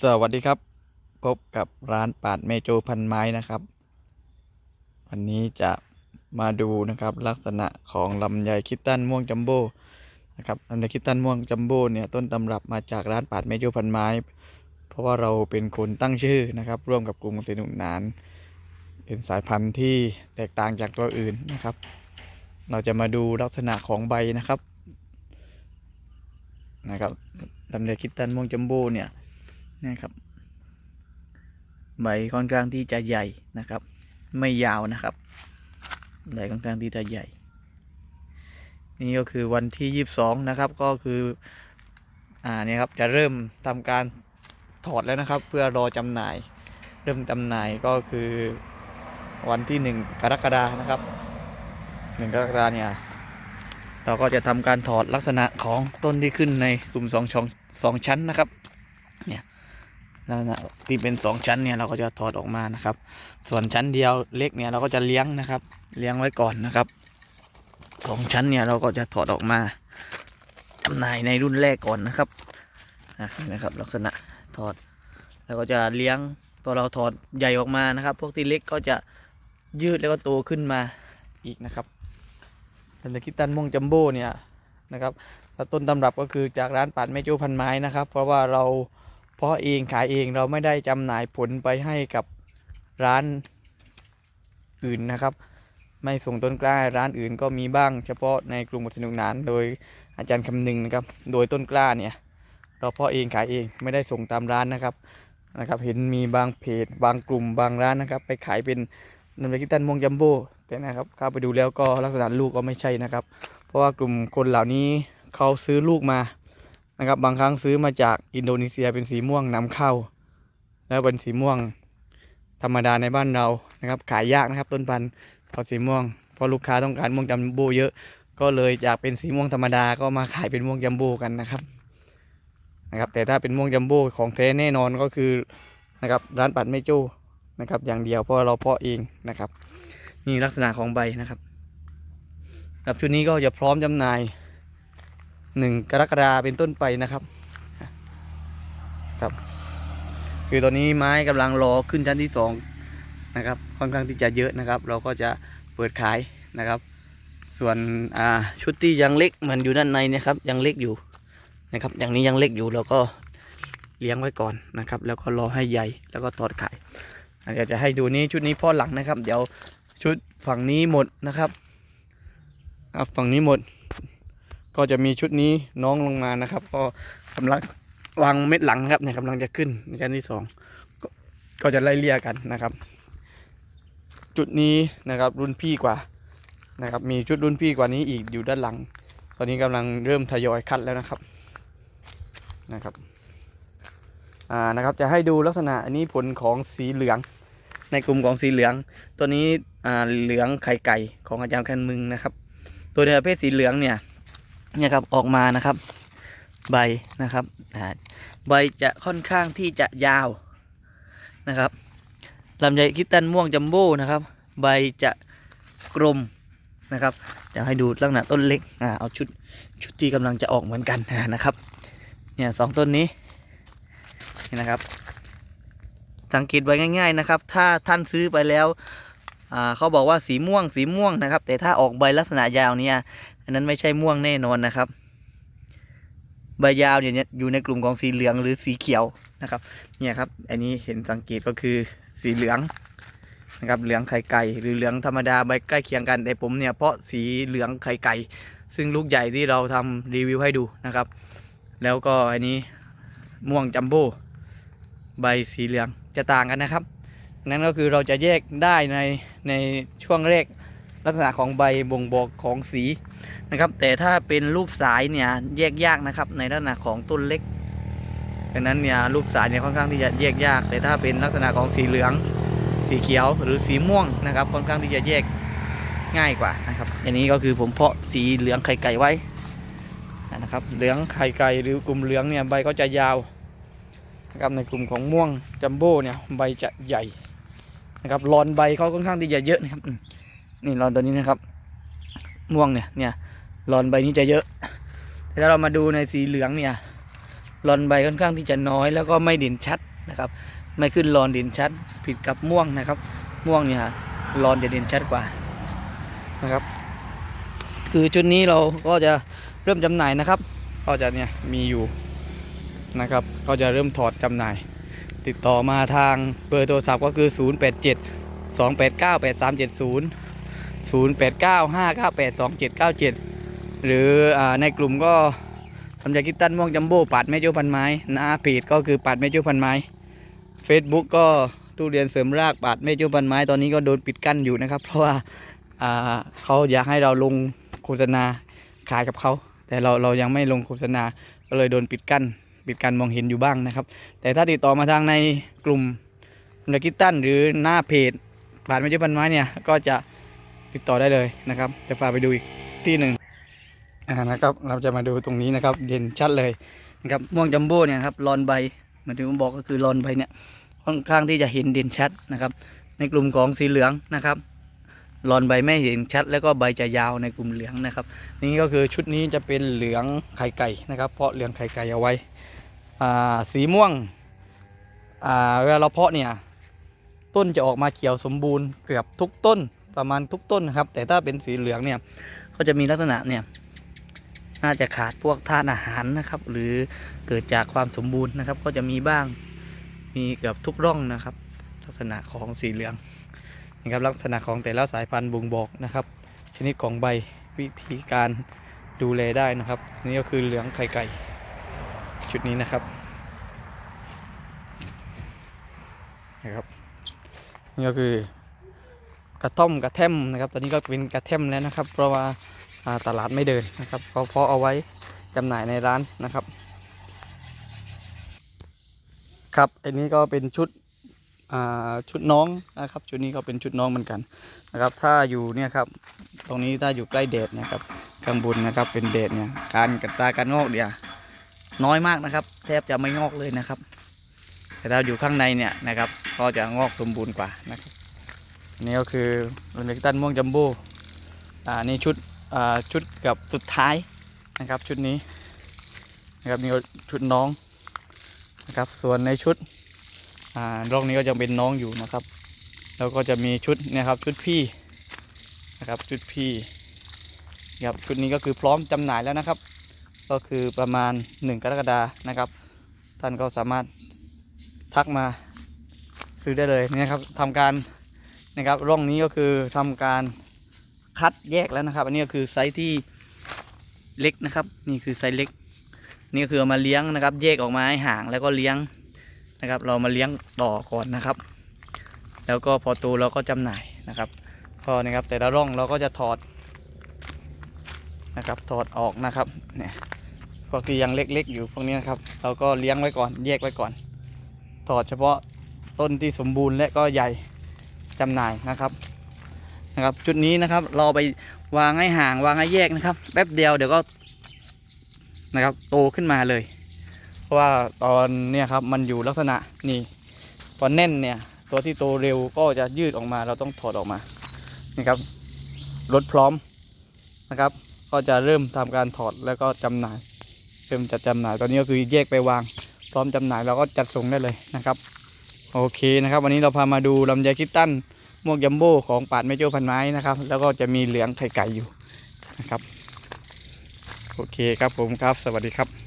สวัสดีครับ พบกับร้านปาดเมโจพันไม้นะครับ วันนี้จะมาดูนะครับลักษณะของลำไยคิตตันม่วงจัมโบ้นะครับลำไยคิตตันม่วงจัมโบ้เนี่ยต้นตำรับมาจากร้านปาดเมโจพันไม้ เพราะว่าเราเป็นคนตั้งชื่อนะครับ ร่วมกับกลุ่มเกษตรหนุนนาน เป็นสายพันธุ์ที่แตกต่างจากตัวอื่นนะครับ เราจะมาดูลักษณะของใบนะครับนะครับลำไยคิตตันม่วงจัมโบ้เนี่ย นะครับใบค่อนข้างที่จะใหญ่นะครับ ไม่ยาวนะครับใบค่อนข้างที่จะใหญ่ นี่ก็คือวันที่ยี่สิบสองนะครับก็คืออ่าเนี่ยครับจะเริ่มทำการถอดแล้วนะครับ เพื่อรอจำหน่าย เริ่มจำหน่ายก็คือวันที่หนึ่งกรกฎานะครับหนึ่งกรกฎาเนี่ยเราก็จะทำการถอดลักษณะของต้นที่ขึ้นในกลุ่มสองช่องสองชั้นนะครับ ลักษณะที่เป็นสองชั้นเนี่ยเราก็จะถอดออกมานะครับ ส่วนชั้นเดียวเล็กเนี่ยเราก็จะเลี้ยงนะครับ เลี้ยงไว้ก่อนนะครับสองชั้นเนี่ยเราก็จะถอดออกมาจำหน่ายในรุ่นแรกก่อนนะครับนะครับ ลักษณะถอดแล้วก็จะเลี้ยงพอเราถอดใหญ่ออกมานะครับ พวกที่เล็กก็จะยืดแล้วก็โตขึ้นมาอีกนะครับแต่ในคิตันม่วงจัมโบ้เนี่ยนะครับต้นตำรับก็คือจากร้านปัดแม่โจ้พันไม้นะครับ เพราะว่าเรา พราะเองขายเองเราไม่ได้จำหน่ายผลไปให้กับร้านอื่นนะครับ ไม่ส่งต้นกล้าร้านอื่นก็มีบ้าง เฉพาะในกลุ่มสนุกนานโดยอาจารย์คำนึงนะครับ โดยต้นกล้าเนี่ย เราเพาะเองขายเองไม่ได้ส่งตามร้านนะครับนะครับ เห็นมีบางเพจ บางกลุ่มบางร้านนะครับ ไปขายเป็นน้ำยาคิตันม่วงจัมโบ้แต่นะครับเข้าไปดูแล้วก็ลักษณะลูกก็ไม่ใช่นะครับ เพราะว่ากลุ่มคนเหล่านี้เขาซื้อลูกมา นะครับบางครั้งซื้อมาจากอินโดนีเซียเป็นสีม่วงนำเข้า แล้วเป็นสีม่วงธรรมดาในบ้านเรานะครับ ขายยากนะครับ ต้นพันธุ์พอสีม่วงเพอลูกค้าต้องการม่วงจัมโบ้เยอะ ก็เลยจากเป็นสีม่วงธรรมดาก็มาขายเป็นม่วงจัมโบ้กันนะครับนะครับ แต่ถ้าเป็นม่วงจัมโบ้ของแท้แน่นอนก็คือนะครับร้านปัดไม่โจ้นะครับ อย่างเดียวเพราะเราเพาะเองนะครับ นี่ลักษณะของใบนะครับกับชุดนี้ก็จะพร้อมจำหน่าย หนึ่งกรกฎาเป็นต้นไปนะครับครับคือตอนนี้ไม้กำลังรอขึ้นชั้นที่สองนะครับค่อนข้างที่จะเยอะนะครับ เราก็จะเปิดขายนะครับ ส่วนอ่าชุดที่ยังเล็กเหมือนอยู่ด้านในนะครับ ยังเล็กอยู่นะครับ อย่างนี้ยังเล็กอยู่เราก็เลี้ยงไว้ก่อนนะครับ แล้วก็รอให้ใหญ่แล้วก็ถอดขายอะเดี๋ยวจะให้ดูนี้ชุดนี้พ่อหลังนะครับ เดี๋ยวชุดฝั่งนี้หมดนะครับฝั่งนี้หมด ก็จะมีชุดนี้น้องลงมานะครับ ก็กำลังวางเม็ดหลังนะครับเนี่ยกำลังจะขึ้นในชั้นที่สองกก็จะไล่เลี่ยกันนะครับ จุดนี้นะครับรุ่นพี่กว่านะครับ มีชุดรุ่นพี่กว่านี้อีกอยู่ด้านหลัง ตอนนี้กำลังเริ่มทยอยคัดแล้วนะครับนะครับอ่านะครับจะให้ดูลักษณะอันนี้ผลของสีเหลือง ในกลุ่มของสีเหลือง ตัวนี้อ่าเหลืองไข่ไก่ของอาจารย์แคนมึงนะครับ ตัวในประเภทสีเหลืองเนี่ย เนี่ยครับออกมานะครับ ใบนะครับใบจะค่อนข้างที่จะยาวนะครับลำไยคิตันม่วงจัมโบ้นะครับ ใบจะกลมนะครับจะให้ดูลักษณะต้นเล็กอ่าเอาชุดชุดที่กำลังจะออกเหมือนกันนะครับเนี่ยสองต้นนี้นี่นะครับ สังเกตไว้ง่าย ๆนะครับ ถ้าท่านซื้อไปแล้วอ่าเขาบอกว่าสีม่วงสีม่วงนะครับ แต่ถ้าออกใบลักษณะยาวเนี่ยอันนั้นไม่ใช่ม่วงแน่นอนนะครับ ใบยาวเนี่ยอยู่ในกลุ่มของสีเหลืองหรือสีเขียวนะครับ เนี่ยครับ อันนี้เห็นสังเกตก็คือสีเหลืองนะครับ เหลืองไข่ไก่หรือเหลืองธรรมดาใบใกล้เคียงกัน แต่ผมเนี่ยเพราะสีเหลืองไข่ไก่ ซึ่งลูกใหญ่ที่เราทำรีวิวให้ดูนะครับ แล้วก็อันนี้ม่วงจัมโบ้ใบสีเหลืองจะต่างกันนะครับ นั่นก็คือเราจะแยกได้ในในช่วงแรก ลักษณะของใบบ่งบอกของสีนะครับ แต่ถ้าเป็นลูกสายเนี่ยแยกยากนะครับ ในลักษณะของต้นเล็กดังนั้นเนี่ยลูกสายเนี่ยค่อนข้างที่จะแยกยาก แต่ถ้าเป็นลักษณะของสีเหลือง สีเขียวหรือสีม่วงนะครับ ค่อนข้างที่จะแยกง่ายกว่านะครับ อันนี้ก็คือผมเพาะสีเหลืองไข่ไก่ไว้นะครับ เหลืองไข่ไก่หรือกลุ่มเหลืองเนี่ยใบก็จะยาวนะครับในกลุ่มของม่วงจัมโบ้เนี่ยใบจะใหญ่นะครับรอนใบเขาค่อนข้างที่จะเยอะนะครับ นี่รอนตัวนี้นะครับ ม่วงเนี่ยเนี่ยรอนใบนี้จะเยอะ แต่ถ้าเรามาดูในสีเหลืองเนี่ยรอนใบค่อนข้างที่จะน้อย แล้วก็ไม่เด่นชัดนะครับ ไม่ขึ้นรอนเด่นชัด ผิดกับม่วงนะครับ ม่วงเนี่ยรอนจะเด่นชัดกว่านะครับ คือชุดนี้เราก็จะเริ่มจำหน่ายนะครับ ก็จะเนี่ยมีอยู่นะครับ ก็จะเริ่มถอดจำหน่าย ติดต่อมาทางเบอร์โทรศัพท์ก็คือ 087 289 8370 089 598 2797 หรืออาในกลุ่มก็สำจักกิตตันม่วงจัมโบ้ปัดแม่โจ้พันไม้นาเพจก็คือปัดแม่โจ้พันไม้ Facebook ก็ตู้เรียนเสริมรากปัดแม่โจ้พันไม้ตอนนี้ก็โดนปิดกั้นอยู่นะครับ เพราะว่าเขาอยากให้เราลงโฆษณาขายกับเขา แต่เราเรายังไม่ลงโฆษณาก็เลยโดนปิดกั้นปิดการมองเห็นอยู่บ้างนะครับ แต่ถ้าติดต่อมาทางในกลุ่มนักกิตตันหรือหน้าเพจผ่านไม่ใช่พันไม้เนี่ยก็จะ ติดต่อได้เลยนะครับจะพาไปดูอีกที่หนึ่งอ่านะครับเราจะมาดูตรงนี้นะครับเด่นชัดเลยนะครับม่วงจัมโบ้เนี่ยครับรอนใบเหมือนที่ผมบอกก็คือรอนใบเนี่ยค่อนข้างที่จะเห็นเด่นชัดนะครับ ในกลุ่มของสีเหลืองนะครับรอนใบไม่เห็นชัด แล้วก็ใบจะยาวในกลุ่มเหลืองนะครับ นี่ก็คือชุดนี้จะเป็นเหลืองไข่ไก่นะครับ เพาะเหลืองไข่ไก่เอาไว้สีม่วงเวลาเราเพาะเนี่ยต้นจะออกมาเขียวสมบูรณ์เกือบทุกต้น ประมาณทุกต้นนะครับ แต่ถ้าเป็นสีเหลืองเนี่ยก็จะมีลักษณะเนี่ยน่าจะขาดพวกธาตุอาหารนะครับ หรือเกิดจากความสมบูรณ์นะครับ ก็จะมีบ้างมีเกือบทุกร่องนะครับ ลักษณะของสีเหลืองนะครับลักษณะของแต่ละสายพันธุ์บ่งบอกนะครับ ชนิดของใบวิธีการดูแลได้นะครับ นี่ก็คือเหลืองไข่ไก่ชุดนี้นะครับนะครับนี่ก็คือ กระท่อมกระแท่มนะครับตอนนี้ก็เป็นกระแท่มแล้วนะครับ เพราะว่าตลาดไม่เดินนะครับเขาเพาะเอาไว้จำหน่ายในร้านนะครับ ครับอันนี้ก็เป็นชุดชุดน้องนะครับชุดนี้ก็เป็นชุดน้องเหมือนกันนะครับ ถ้าอยู่เนี่ยครับตรงนี้ถ้าอยู่ใกล้เดดนะครับข้างบนนะครับเป็นเดดเนี่ยการกระตาการงอกเนี่ยน้อยมากนะครับ แทบจะไม่งอกเลยนะครับ แต่ถ้าอยู่ข้างในเนี่ยนะครับก็จะงอกสมบูรณ์กว่านะครับ นี่ก็คือเล็กตันม่วงจัมโบ้อ่านี่ชุดอ่าชุดกับสุดท้ายนะครับชุดนี้นะครับนี่ก็ชุดน้องนะครับส่วนในชุดอ่ารองนี้ก็ยังเป็นน้องอยู่นะครับ แล้วก็จะมีชุดนะครับชุดพี่นะครับชุดพี่ครับชุดนี้ก็คือพร้อมจำหน่ายแล้วนะครับ ก็คือประมาณ 1 กรกฎานะครับ ท่านก็สามารถทักมาซื้อได้เลยนะครับทำการ นะครับร่องนี้ก็คือทำการคัดแยกแล้วนะครับ อันนี้ก็คือไซส์ที่เล็กนะครับ นี่คือไซส์เล็ก นี่ก็คือเอามาเลี้ยงนะครับ แยกออกมาให้ห่างแล้วก็เลี้ยงนะครับ เรามาเลี้ยงต่อก่อนนะครับ แล้วก็พอโตเราก็จำหน่ายนะครับพอนะครับแต่ละร่องเราก็จะถอดนะครับถอดออกนะครับเนี่ยพวกที่ยังเล็กๆอยู่พวกนี้นะครับ เราก็เลี้ยงไว้ก่อนแยกไว้ก่อน ถอดเฉพาะต้นที่สมบูรณ์และก็ใหญ่ จำหน่ายนะครับนะครับ จุดนี้นะครับเราไปวางให้ห่างวางให้แยกนะครับ แป๊บเดียวเดี๋ยวก็นะครับโตขึ้นมาเลย เพราะว่าตอนเนี้ยครับมันอยู่ลักษณะนี่พอแน่นเนี่ยตัวที่โตเร็วก็จะยืดออกมา เราต้องถอดออกมานี่ครับรถพร้อมนะครับ ก็จะเริ่มทำการถอดแล้วก็จำหน่าย เริ่มจัดจำหน่ายตอนนี้ก็คือแยกไปวาง พร้อมจำหน่ายเราก็จัดส่งได้เลยนะครับ โอเคนะครับ วันนี้เราพามาดูลำไยคิตตันมวกยัมโบ้ของป่าดแม่โจ้พันไม้นะครับ แล้วก็จะมีเหลืองไข่ไก่อยู่นะครับ โอเคครับผมครับ สวัสดีครับ